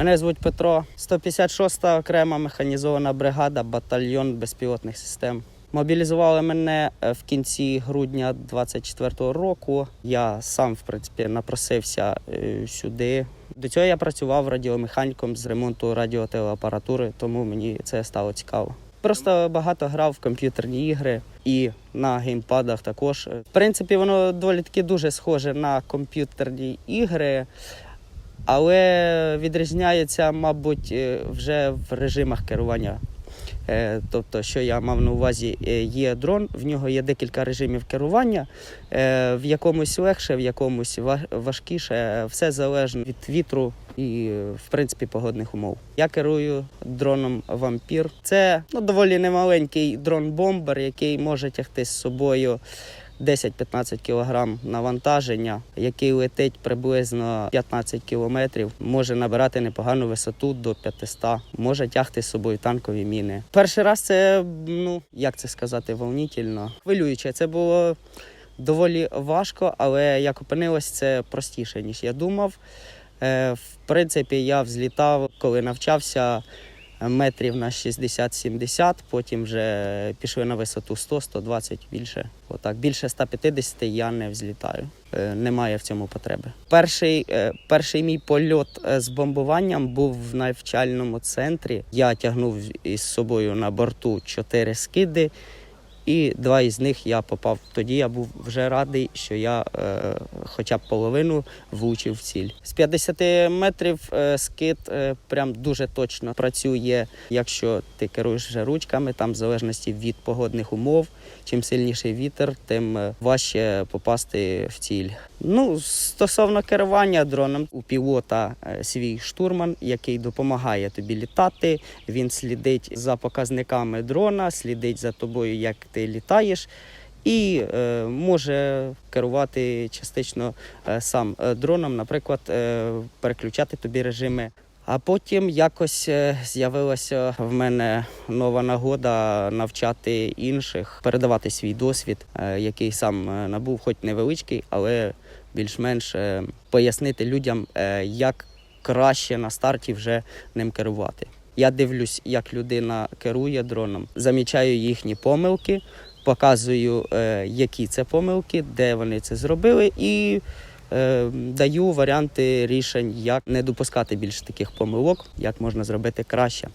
Мене звуть Петро, 156-та окрема механізована бригада, батальйон безпілотних систем. Мобілізували мене е, в кінці грудня 24-го року. Я сам, в принципі, напросився е, сюди. До цього я працював радіомеханіком з ремонту радіотелеапаратури, тому мені це стало цікаво. Просто багато грав в комп'ютерні ігри і на геймпадах також. В принципі, воно доволі таки дуже схоже на комп'ютерні ігри, але відрізняється, мабуть, е, вже в режимах керування. Е, Тобто, що я мав на увазі, е, є дрон, в нього є декілька режимів керування, в якомусь легше, в якомусь ва- важкіше. Все залежно від вітру і, в принципі, погодних умов. Я керую дроном Вампір. Це ну, доволі немаленький дрон-бомбер, який може тягти з собою 10-15 кг навантаження, який летить приблизно 15 кілометрів, може набирати непогану висоту до 500, може тягти з собою танкові міни. Перший раз це, ну як це сказати, волнительно, хвилююче. Це було доволі важко, але як опинилось, це простіше, ніж я думав. Е, В принципі, я взлітав, коли навчався метрів на 60-70, потім вже пішли на висоту 100-120 більше. Отак, більше 150 я не взлітаю. Е, Немає в цьому потреби. Перший, е, перший мій польот е, з бомбуванням був в навчальному центрі. Я тягнув із собою на борту чотири скиди. І два із них я попав. Тоді я був вже радий, що я е, хоча б половину влучив в ціль. З 50 метрів е, скид е, прям дуже точно працює, якщо ти керуєш ручками, там в залежності від погодних умов. Чим сильніший вітер, тим е, важче попасти в ціль. Ну, стосовно керування дроном, у пілота е, свій штурман, який допомагає тобі літати. Він слідить за показниками дрона, слідить за тобою, як ти літаєш, і е, може керувати частично е, сам е, дроном, наприклад, е, переключати тобі режими. А потім якось е, з'явилася в мене нова нагода навчати інших, передавати свій досвід, е, який сам е, набув, хоч невеличкий, але більш-менш е, пояснити людям, е, як краще на старті вже ним керувати. Я дивлюсь, як людина керує дроном, замічаю їхні помилки, показую, е, які це помилки, де вони це зробили, і е, даю варіанти рішень, як не допускати більше таких помилок, як можна зробити краще.